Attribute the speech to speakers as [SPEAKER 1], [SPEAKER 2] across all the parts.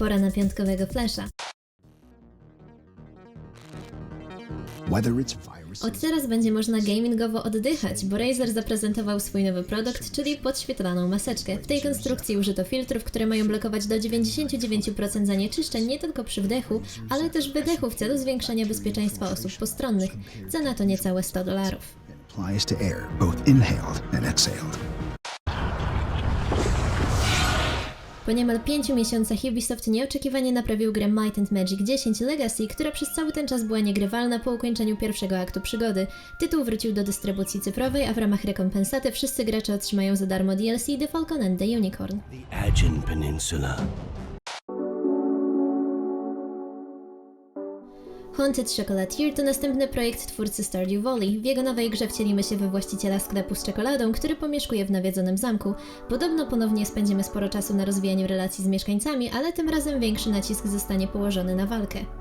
[SPEAKER 1] Pora na piątkowego
[SPEAKER 2] viruses,
[SPEAKER 1] Od teraz będzie można gamingowo oddychać, bo Razer zaprezentował swój nowy produkt, czyli podświetlaną maseczkę. W tej konstrukcji użyto filtrów, które mają blokować do 99% zanieczyszczeń nie tylko przy wdechu, ale też wydechu w celu zwiększenia bezpieczeństwa osób postronnych. Cena to niecałe 100 dolarów. Po niemal pięciu miesiącach Ubisoft nieoczekiwanie naprawił grę Might and Magic 10 Legacy, która przez cały ten czas była niegrywalna po ukończeniu pierwszego aktu przygody. Tytuł wrócił do dystrybucji cyfrowej, a w ramach rekompensaty wszyscy gracze otrzymają za darmo DLC The Falcon and the Unicorn.
[SPEAKER 3] The Aegean Peninsula.
[SPEAKER 1] Haunted Chocolatier to następny projekt twórcy Stardew Valley. W jego nowej grze wcielimy się we właściciela sklepu z czekoladą, który pomieszkuje w nawiedzonym zamku. Podobno ponownie spędzimy sporo czasu na rozwijaniu relacji z mieszkańcami, ale tym razem większy nacisk zostanie położony na walkę.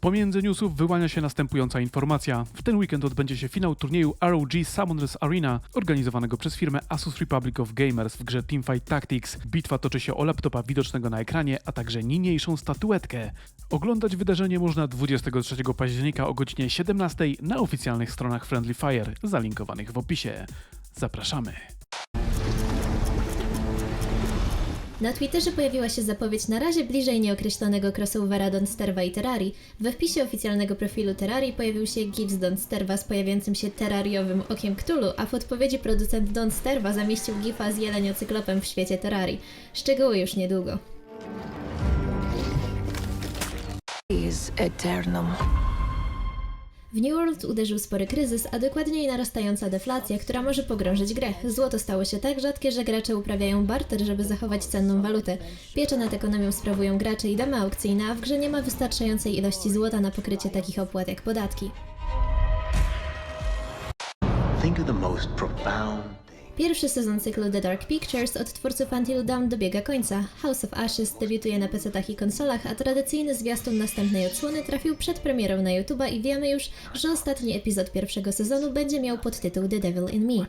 [SPEAKER 4] Pomiędzy newsów wyłania się następująca informacja. W ten weekend odbędzie się finał turnieju ROG Summoners Arena, organizowanego przez firmę Asus Republic of Gamers w grze Teamfight Tactics. Bitwa toczy się o laptopa widocznego na ekranie, a także niniejszą statuetkę. Oglądać wydarzenie można 23 października o godzinie 17 na oficjalnych stronach Friendly Fire, zalinkowanych w opisie. Zapraszamy.
[SPEAKER 1] Na Twitterze pojawiła się zapowiedź na razie bliżej nieokreślonego crossovera Don Sterva i Terrarii. We wpisie oficjalnego profilu Terrarii pojawił się GIF z Sterva z pojawiającym się terrariowym okiem Cthulhu, a w odpowiedzi producent Don Sterva zamieścił gifa z jeleniocyklopem w świecie Terrarii. Szczegóły już niedługo.
[SPEAKER 5] is eternum.
[SPEAKER 1] W New World uderzył spory kryzys, a dokładniej narastająca deflacja, która może pogrążyć grę. Złoto stało się tak rzadkie, że gracze uprawiają barter, żeby zachować cenną walutę. Pieczę nad ekonomią sprawują gracze i domy aukcyjne, a w grze nie ma wystarczającej ilości złota na pokrycie takich opłat jak podatki.
[SPEAKER 3] Think of the most profound.
[SPEAKER 1] Pierwszy sezon cyklu The Dark Pictures od twórców Until Dawn dobiega końca. House of Ashes debiutuje na PC-tach i konsolach, a tradycyjny zwiastun następnej odsłony trafił przed premierą na YouTube'a i wiemy już, że ostatni epizod pierwszego sezonu będzie miał podtytuł The Devil in Me.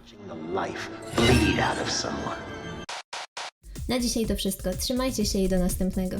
[SPEAKER 1] Na dzisiaj to wszystko. Trzymajcie się i do następnego.